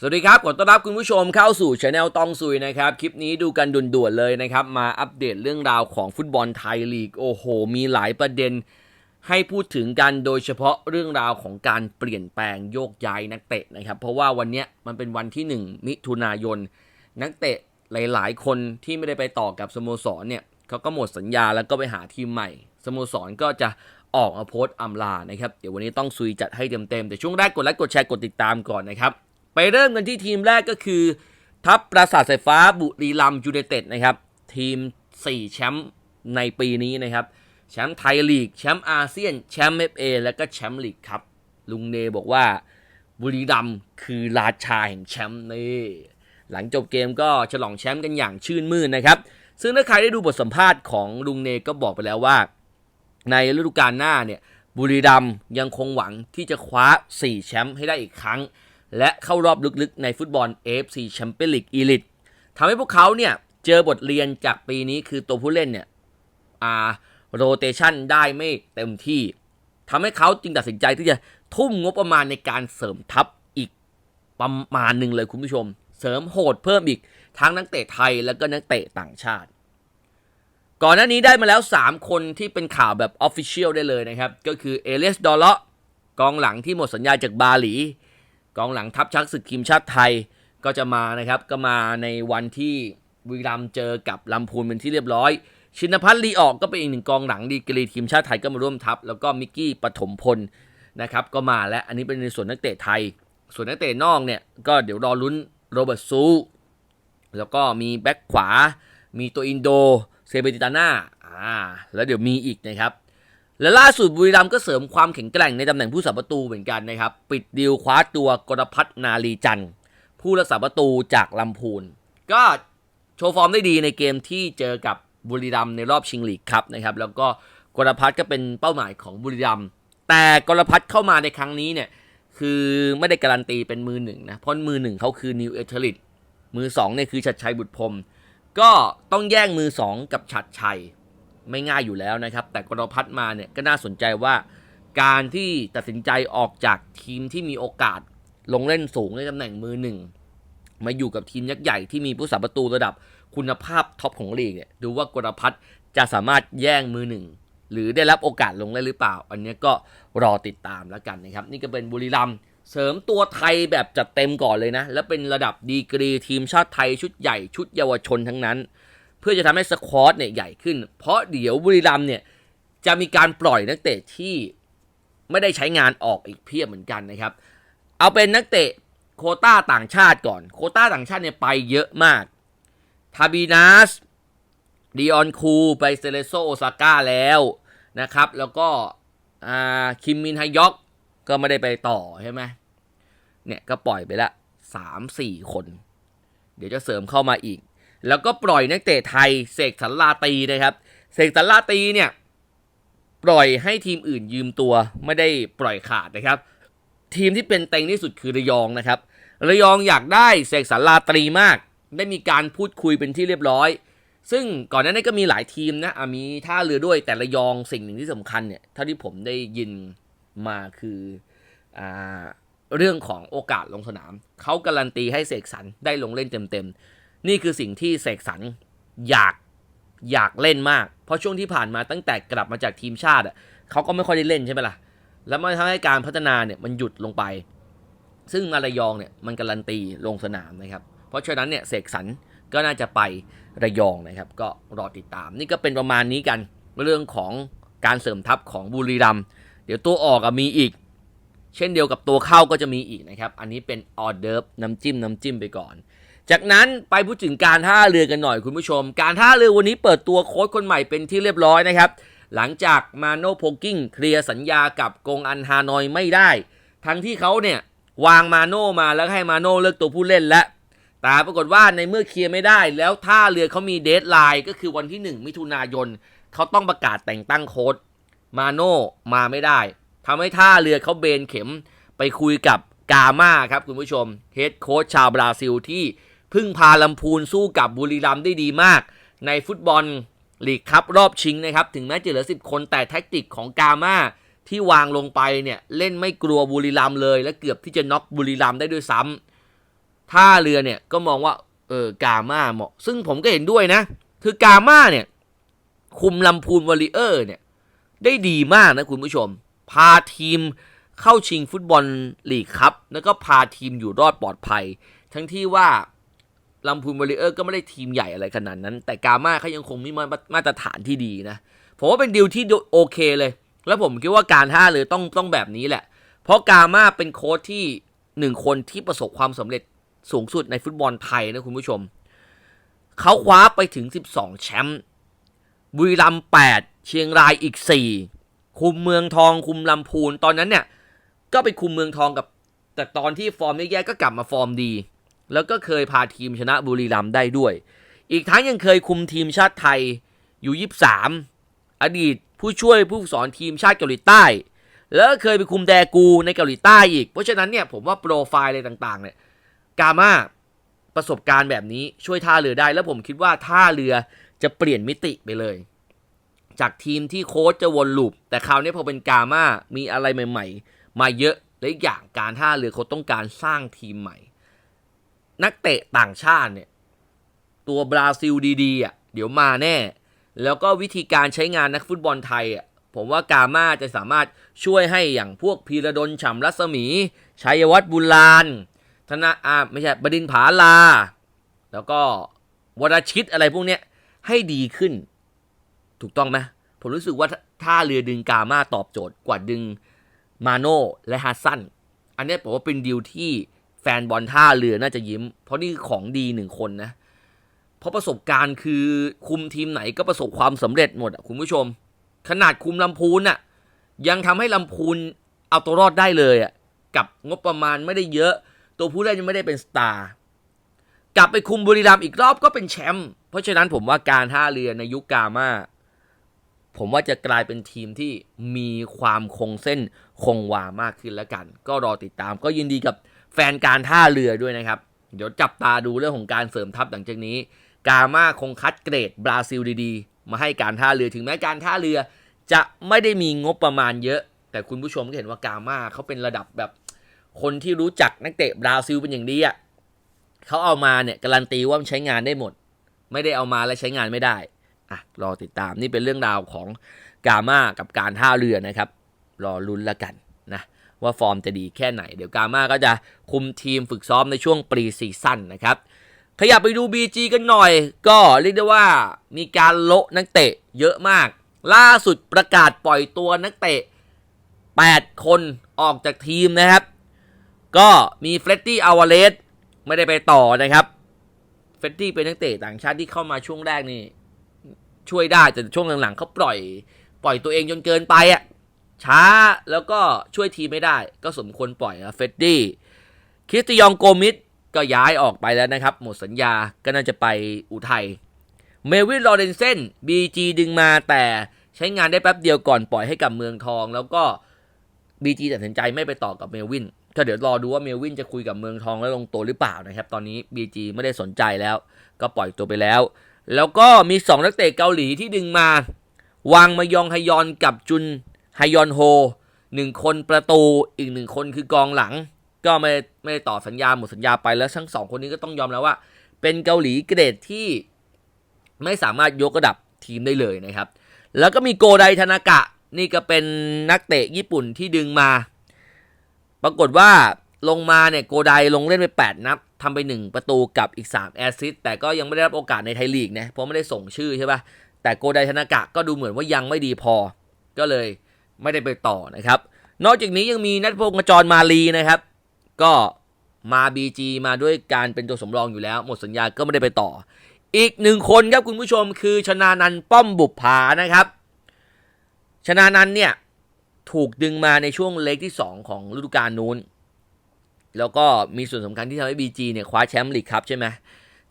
สวัสดีครับ ขอต้อนรับคุณผู้ชมเข้าสู่ช anel ตองซุยนะครับ คลิปนี้ดูกันด่วนๆเลยนะครับ มาอัปเดตเรื่องราวของฟุตบอลไทยลีก โอ้โห มีหลายประเด็นให้พูดถึงกันโดยเฉพาะเรื่องราวของการเปลี่ยนแปลงโยกย้ายนักเตะนะครับ เพราะว่าวันนี้มันเป็นวันที่ 1 มิถุนายน นักเตะหลายๆ คนที่ไม่ได้ไปต่อกับสโมสรเนี่ยเขาก็หมดสัญญาแล้วก็ไปหาทีมใหม่ สโมสรก็จะออกมาโพสต์อำลานะครับเดี๋ยววันนี้ต้องซุยจัดให้เต็มๆแต่ช่วงแรกกดไลค์กดแชร์กดติดตามก่อนนะครับ ไปเริ่มกันที่ทีมแรกก็คือ ทัพปราสาทสายฟ้าบุรีรัมย์ยูไนเต็ดนะครับ ทีม 4 แชมป์ในปีนี้นะครับ แชมป์ไทยลีก แชมป์อาเซียน แชมป์เอฟเอและก็แชมป์ลีกครับ ลุงเนบอกว่าบุรีรัมคือราชาแห่งแชมป์นี่หลังจบเกมก็ฉลองแชมป์กันอย่างชื่นมื่นนะครับ ซึ่งถ้าใครได้ดูบทสัมภาษณ์ของลุงเนก็บอกไปแล้วว่า ในฤดูกาลหน้าเนี่ยบุรีรัมย์ยังคงหวังที่จะคว้า 4 แชมป์ให้ได้อีกครั้ง และเข้ารอบลึกๆในฟุตบอล AFC Champions League Elite ทำให้พวกเขาเนี่ยเจอบทเรียนจากปีนี้คือตัวผู้เล่นเนี่ยอ่าโรเตชันได้ไม่เต็มที่ทำให้เขาจึงตัดสินใจที่จะทุ่มงบประมาณในการเสริมทัพอีกประมาณหนึ่งเลยคุณผู้ชม เสริมโหดเพิ่มอีกทั้งนักเตะไทยแล้วก็นักเตะต่างชาติ ก่อนหน้านี้ได้มาแล้ว 3 คนที่เป็นข่าวแบบออฟฟิเชียลได้เลยนะครับ ก็คือเอเลสดอลเลาะกองหลังที่หมดสัญญาจากบาหลี กองหลังทัพชักศึกทีมชาติไทยก็จะมานะครับก็มาในวันที่บุรีรัมเจอกับลำพูนเป็นที่เรียบร้อย ชินพัฒน์ลีออกก็เป็นอีกหนึ่งกองหลังดีกรีทีมชาติไทยก็มาร่วมทัพ แล้วก็มิกกี้ปฐมพลนะครับก็มาและอันนี้เป็นในส่วนนักเตะไทย ส่วนนักเตะนอกเนี่ยก็เดี๋ยวรอลุ้นโรเบิร์ตซูแล้วก็มีแบ็คขวา มีตัวอินโดเซเบติตาน่าอ่าแล้วเดี๋ยวมีอีกนะครับ และล่าสุดบุรีรัมย์ก็เสริมความแข็งแกร่งในตำแหน่งผู้สัประตูเหมือนกันนะครับ ปิดดีลคว้าตัวกรพัฒนาลีจันทร์ผู้รักษาประตูจากลำพูน ก็โชว์ฟอร์มได้ดีในเกมที่เจอกับบุรีรัมย์ในรอบชิงลีกครับนะครับ แล้วก็กรพัฒน์ก็เป็นเป้าหมายของบุรีรัมย์แต่กรพัฒน์เข้ามาในครั้งนี้เนี่ยคือไม่ได้การันตีเป็นมือหนึ่งนะเพราะมือหนึ่งเขาคือนิวเอเทลิตมือสองเนี่ยคือชัดชัยบุตรพรมก็ต้องแย่งมือสองกับชัดชัย ไม่ง่ายอยู่แล้วนะครับ แต่กรพัฒมาเนี่ยก็น่าสนใจว่า การที่ตัดสินใจออกจากทีมที่มีโอกาสลงเล่นสูงในตำแหน่งมือหนึ่งมาอยู่กับทีมยักษ์ใหญ่ที่มีผู้สาประตูระดับคุณภาพท็อปของลีกเนี่ยดูว่ากรพัฒจะสามารถแย่งมือหนึ่งหรือได้รับโอกาสลงเล่นหรือเปล่า อันนี้ก็รอติดตามแล้วกันนะครับ นี่ก็เป็นบุรีรัมเสริมตัวไทยแบบจัดเต็มก่อนเลยนะ และเป็นระดับดีกรีทีมชาติไทยชุดใหญ่ชุดเยาวชนทั้งนั้น เพื่อจะทำให้สควอตเนี่ยใหญ่ขึ้น เพราะเดี๋ยวบุรีรัมเนี่ยจะมีการปล่อยนักเตะที่ไม่ได้ใช้งานออกอีกเพียบเหมือนกันนะครับ เอาเป็นนักเตะโคต้าต่างชาติก่อน โคต้าต่างชาติเนี่ยไปเยอะมากทาบีนัสดิออนคูไปเซเลโซโอซาก้าแล้วนะครับ แล้วก็คิมมินฮยอกก็ไม่ได้ไปต่อใช่ไหมเนี่ยก็ปล่อยไปละสามสี่คน เดี๋ยวจะเสริมเข้ามาอีก แล้วก็ปล่อยนักเตะไทยเสกสรรลาตีนะครับ เสกสรรลาตีเนี่ยปล่อยให้ทีมอื่นยืมตัวไม่ได้ปล่อยขาดนะครับ ทีมที่เป็นเต็งที่สุดคือระยองนะครับ ระยองอยากได้เสกสรรลาตรีมาก ได้มีการพูดคุยเป็นที่เรียบร้อย ซึ่งก่อนหน้านี้ก็มีหลายทีมนะมีท่าเรือด้วยแต่ระยองสิ่งหนึ่งที่สำคัญเนี่ยเท่าที่ผมได้ยินมาคืออเรื่องของโอกาสลงสนาม เขาการันตีให้เสกสรรได้ลงเล่นเต็มๆ นี่คือสิ่งที่เสกสรรอยากอยากเล่นมาก เพราะช่วงที่ผ่านมาตั้งแต่กลับมาจากทีมชาติอะเขาก็ไม่ค่อยได้เล่นใช่ไหมล่ะ แล้วมันทำให้การพัฒนาเนี่ยมันหยุดลงไป ซึ่งมาระยองเนี่ยมันการันตีลงสนามนะครับ เพราะฉะนั้นเนี่ยเสกสรรก็น่าจะไประยองนะครับ ก็รอติดตาม นี่ก็เป็นประมาณนี้กันเรื่องของการเสริมทัพของบุรีรัมเดี๋ยวตัวออกมีอีก เช่นเดียวกับตัวเข้าก็จะมีอีกนะครับ อันนี้เป็นออเดิร์ฟน้ำจิ้มน้ำจิ้มไปก่อน จากนั้นไปพูดถึงการท่าเรือกันหน่อยคุณผู้ชม การท่าเรือวันนี้เปิดตัวโค้ชคนใหม่เป็นที่เรียบร้อยนะครับ หลังจากมาโนโพกิ้งเคลียร์สัญญากับกงอันฮานอยไม่ได้ ทั้งที่เขาเนี่ยวางมาโนมาแล้วให้มาโนเลือกตัวผู้เล่นและแต่ปรากฏว่าในเมื่อเคลียร์ไม่ได้ แล้วท่าเรือเขามีเดทไลน์ก็คือวันที่ 1 มิถุนายนเขาต้องประกาศแต่งตั้งโค้ชมาโนมาไม่ได้ทำให้ท่าเรือเขาเบนเข็มไปคุยกับกาม่าครับคุณผู้ชมเฮดโค้ชชาวบราซิลที่ พึ่งพาลำพูนสู้กับบุรีรัมย์ได้ดีมาก ในฟุตบอลลีกคัพรอบชิงนะครับ ถึงแม้จะเหลือ 10 คนแต่แท็กติกของกามาที่วางลงไปเนี่ยเล่นไม่กลัวบุรีรัมย์เลย และเกือบที่จะน็อกบุรีรัมย์ได้ด้วยซ้ำท่าเรือเนี่ยก็มองว่าเออกามาเหมาะ ซึ่งผมก็เห็นด้วยนะ คือกามาเนี่ยคุมลำพูนวอริเออร์เนี่ยได้ดีมากนะคุณผู้ชม พาทีมเข้าชิงฟุตบอลลีกครับ แล้วก็พาทีมอยู่รอดปลอดภัย ทั้งที่ว่า ลำพูนวอริเออร์ก็ไม่ได้ทีมใหญ่อะไรขนาดนั้น แต่กาม่าเขายังคงมีมามาตรฐานที่ดีนะ ผมว่าเป็นดีลที่โอเคเลย แล้วผมคิดว่าการท่าเรือต้องต้องแบบนี้แหละ เพราะกาม่าเป็นโค้ชที่หนึ่งคนที่ประสบความสำเร็จสูงสุดในฟุตบอลไทยนะคุณผู้ชม เขาคว้าไปถึง 12 แชมป์บุรีรัมย์8เชียงรายอีก 4 คุมเมืองทองคุมลำพูนตอนนั้นเนี่ย ก็ไปคุมเมืองทองกับ แต่ตอนที่ฟอร์มแย่ๆก็กลับมาฟอร์มดี แล้วก็เคยพาทีมชนะบุรีรัมย์ได้ด้วย อีกทั้งยังเคยคุมทีมชาติไทยอยู่ 23 อดีตผู้ช่วยผู้สอนทีมชาติเกาหลีใต้ แล้วก็เคยไปคุมแดกูในเกาหลีใต้อีก เพราะฉะนั้นเนี่ยผมว่าโปรไฟล์อะไรต่างๆเนี่ยกามาประสบการณ์แบบนี้ช่วยท่าเรือได้ แล้วผมคิดว่าท่าเรือจะเปลี่ยนมิติไปเลย จากทีมที่โค้ชจะวนลูป แต่คราวนี้พอเป็นกามามีอะไรใหม่ ๆ มาเยอะและอีกอย่างการท่าเรือเขาต้องการสร้างทีมใหม่ นักเตะต่างชาติเนี่ย ตัวบราซิลดีๆอะเดี๋ยวมาแน่ แล้วก็วิธีการใช้งานนักฟุตบอลไทยอะผมว่ากามาจะสามารถช่วยให้อย่างพวกพีระดลฉ่ำรัศมี ชัยวัฒน์บุญลานธนาอาไม่ใช่บดินผาลา แล้วก็วรชิตอะไรพวกเนี้ยให้ดีขึ้น ถูกต้องไหมผมรู้สึกว่าท่าเรือดึงกามาตอบโจทย์กว่าดึงมาโน่และฮัสซัน อันนี้ผมว่าเป็นดีลที่ นบอลท่าเรือน่าจะยิ้ม เพราะนี่คือของดีหนึ่งคนนะ เพราะประสบการณ์คือคุมทีมไหนก็ประสบความสำเร็จหมดอะคุณผู้ชม ขนาดคุมลำพูนน่ะยังทำให้ลำพูนเอาตัวรอดได้เลยอะกับงบประมาณไม่ได้เยอะ ตัวผู้เล่นยังไม่ได้เป็นสตาร์กลับไปคุมบุรีรัมย์อีกรอบก็เป็นแชมป์เพราะฉะนั้นผมว่าการท่าเรือในยุคกามาผมว่าจะกลายเป็นทีมที่มีความคงเส้นคงวามากขึ้นแล้วกัน ก็รอติดตามก็ยินดีกับ ฟนการท่าเรือด้วยนะครับ เดี๋ยวจับตาดูเรื่องของการเสริมทัพหลังจากนี้ กามาคงคัดเกรดบราซิลดีๆ มาให้การท่าเรือถึงแม้การท่าเรือ จะไม่ได้มีงบประมาณเยอะ แต่คุณผู้ชมก็เห็นว่ากามาเขาเป็นระดับแบบคนที่รู้จักนักเตะบราซิลเป็นอย่างดีอะเขาเอามาเนี่ยการันตีว่ามันใช้งานได้หมด ไม่ได้เอามาแล้วใช้งานไม่ได้อะรอติดตามนี่เป็นเรื่องราวของกามากับการท่าเรือนะครับ รอลุ้นละกัน ว่าฟอร์มจะดีแค่ไหน เดี๋ยวกามาก็จะคุมทีมฝึกซ้อมในช่วงปรีซีซั่นนะครับ ขยับไปดู BG กันหน่อย ก็เรียกได้ว่ามีการโละนักเตะเยอะมาก ล่าสุดประกาศปล่อยตัวนักเตะ 8 คนออกจากทีมนะครับ ก็มีเฟรดดี้อาวาเลสไม่ได้ไปต่อนะครับเฟรดดี้เป็นนักเตะต่างชาติที่เข้ามาช่วงแรกนี่ช่วยได้แต่ช่วงหลังๆเขาปล่อย ปล่อยตัวเองจนเกินไปอะ ช้าแล้วก็ช่วยทีไม่ได้ ก็สมควรปล่อยเฟดดี้คริสติยองโกมิดก็ย้ายออกไปแล้วนะครับ หมดสัญญาก็น่าจะไปอุทัยเมวินลอเรนเซนบีจีดึงมาแต่ใช้งานได้แป๊บเดียวก่อนปล่อยให้กับเมืองทอง แล้วก็บีจีตัดสินใจไม่ไปต่อกับเมวินก็เดี๋ยวรอดูว่าเมวินจะคุยกับเมืองทองแล้วลงตัวหรือเปล่านะครับ ตอนนี้ BG ไม่ได้สนใจแล้ว ก็ปล่อยตัวไปแล้ว แล้วก็มี 2 นักเตะเกาหลีที่ดึงมา วางมายองฮยอนกับจุน ฮยอนโฮหนึ่งคนประตูอีกหนึ่งคนคือกองหลัง ก็ไม่ไม่ได้ต่อสัญญาหมดสัญญาไปแล้วทั้งสองคนนี้ก็ต้องยอมแล้วว่า เป็นเกาหลีเกรดที่ไม่สามารถยกระดับทีมได้เลยนะครับ แล้วก็มีโกไดธนากะ นี่ก็เป็นนักเตะญี่ปุ่นที่ดึงมา ปรากฏว่าลงมาเนี่ยโกไดลงเล่นไป 8 นัดทำไป 1 ประตูกับอีก 3 แอสซิสแต่ก็ยังไม่ได้รับโอกาสในไทยลีกนะเพราะไม่ได้ส่งชื่อใช่ปะ่ะแต่โกไดธนากะก็ดูเหมือนว่ายังไม่ดีพอ ก็เลย ไม่ได้ไปต่อนะครับ นอกจากนี้ยังมีนัทพงศ์กจรมาลีนะครับ ก็มา BG มาด้วยการเป็นตัวสำรองอยู่แล้ว หมดสัญญาก็ไม่ได้ไปต่อ อีกหนึ่งคนครับคุณผู้ชมคือชนานันป้อมบุปผานะครับ ชนานันเนี่ยถูกดึงมาในช่วงเล็กที่ 2 ของฤดูกาลนู้น แล้วก็มีส่วนสำคัญที่ทำให้ BG เนี่ยคว้าแชมป์ลีกครับใช่ไหม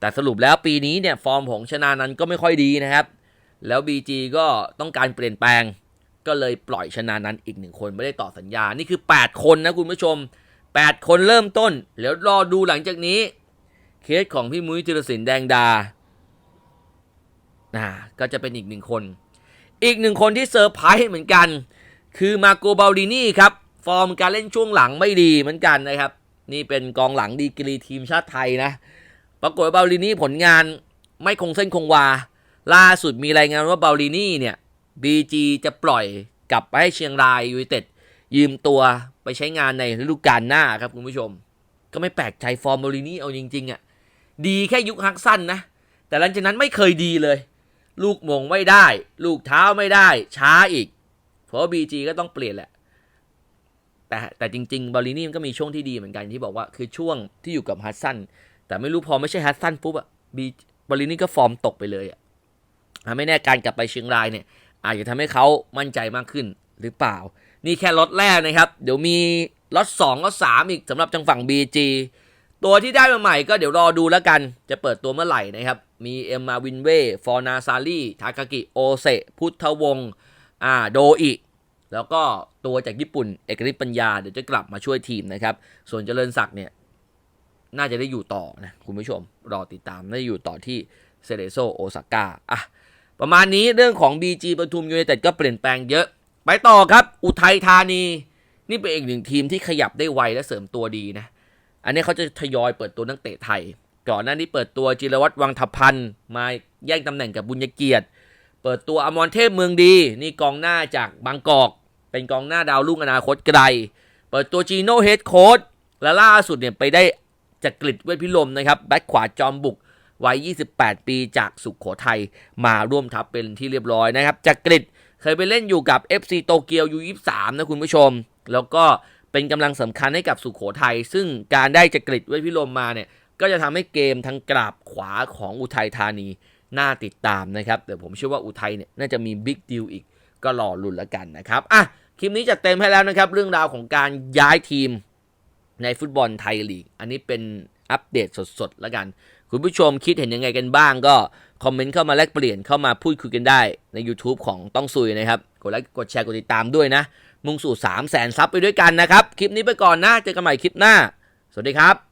แต่สรุปแล้วปีนี้เนี่ยฟอร์มของชนานันก็ไม่ค่อยดีนะครับ แล้ว BG ก็ต้องการเปลี่ยนแปลง ก็เลยปล่อยชนานันอีกหนึ่งคนไม่ได้ต่อสัญญา นี่คือ 8 คนนะคุณผู้ชม 8 คนเริ่มต้น แล้วรอดูหลังจากนี้ เคสของพี่มุ้ยธีรศิลปแดงดาอ่าก็จะเป็นอีกหนึ่งคน อีกหนึ่งคนที่เซอร์ไพรส์เหมือนกัน คือมาโกเบลดินี่ครับ ฟอร์มการเล่นช่วงหลังไม่ดีเหมือนกันนะครับ นี่เป็นกองหลังดีกรีทีมชาติไทยนะ ปรากฏว่าเบาลินี่ผลงานไม่คงเส้นคงวา ล่าสุดมีรายงานว่าเบาลินี่เนี่ย BG จะปล่อยกลับไปให้เชียงรายยูไนเต็ดยืมตัวไปใช้งานในฤดูกาลหน้าครับคุณผู้ชม ก็ไม่แปลกใจฟอร์มบาลินี่เอาจริงๆอะ่ะดีแค่ยุคฮักสั้นนะ แต่หลังจากนั้นไม่เคยดีเลย ลูกมงไม่ได้ ลูกเท้าไม่ได้ ช้าอีก เพราะว่า BG ก็ต้องเปลี่ยนแหละ แต่แต่จริงๆบอลลินี่มันก็มีช่วงที่ดีเหมือนกันที่บอกว่าคือช่วงที่อยู่กับฮัตสันแต่ไม่รู้พอไม่ใช่ฮัตสันปุ๊บอะบีบอลลินี่ก็ฟอร์มตกไปเลยอะอะไม่แน่การกลับไปเชียงรายเนี่ย อาจจะทำให้เขามั่นใจมากขึ้นหรือเปล่า นี่แค่ล็อตแรกนะครับ เดี๋ยวมีล็อตสองล็อตสามอีกสำหรับจังฝั่ง BG ตัวที่ได้มาใหม่ก็เดี๋ยวรอดูแล้วกัน จะเปิดตัวเมื่อไหร่นะครับ มีเอ็มมาวินเว่ฟอร์นาซารีทากากิโอเซพุทธวงศ์อ่าโดอิแล้วก็ตัวจากญี่ปุ่นเอกฤทธิ์ปัญญาเดี๋ยวจะกลับมาช่วยทีมนะครับ ส่วนเจริญศักดิ์เนี่ย น่าจะได้อยู่ต่อนะ คุณผู้ชม รอติดตามน่าจะอยู่ต่อที่เซเรโซโอซาก้าอะ ประมาณนี้เรื่องของ BG ปทุมยูไนเต็ดก็เปลี่ยนแปลงเยอะ ไปต่อครับ อุทัยธานี นี่เป็นอีกหนึ่งทีมที่ขยับได้ไวและเสริมตัวดีนะ อันนี้เขาจะทยอยเปิดตัวนักเตะไทย ก่อนหน้านี้เปิดตัวจิรวัตรวังทพันธ์มาแย่งตำแหน่งกับบุญเกียรติ เปิดตัวอมรเทพเมืองดี นี่กองหน้าจากบางกอก เป็นกองหน้าดาวรุ่งอนาคตไกล เปิดตัวจีโน่เฮดโค้ดและล่าสุดเนี่ยไปได้จากกริดเวทพิลมนะครับแบ็คขวาจอมบุก วัย 28 ปีจากสุขโขทัยมาร่วมทัพเป็นที่เรียบร้อยนะครับจากกริดเคยไปเล่นอยู่กับ FC โตเกียวยู23นะคุณผู้ชม แล้วก็เป็นกำลังสำคัญให้กับสุขโขทัยซึ่งการได้จากกริดเวทพิลมมาเนี่ยก็จะทำให้เกมทางกราบขวาของอุทัยธานีน่าติดตามนะครับเดี๋ยวผมเชื่อว่าอุทัยเนี่ยน่าจะมีบิ๊กดีลอีกก็รอลุ้นแล้วกันนะครับอะคลิปนี้จัดเต็มให้แล้วนะครับ เรื่องราวของการย้ายทีมในฟุตบอลไทยลีก อันนี้เป็นอัปเดตสดๆแล้วกัน คุณผู้ชมคิดเห็นยังไงกันบ้างก็คอมเมนต์เข้ามาแลกเปลี่ยนเข้ามาพูดคุยกันได้ใน YouTube ของต้องซุยนะครับ กดไลค์กดแชร์กดติดตามด้วยนะ มุ่งสู่ 3 0 0แสนซับไปด้วยกันนะครับ คลิปนี้ไปก่อนนะเจอกันใหม่คลิปหน้า สวัสดีครับ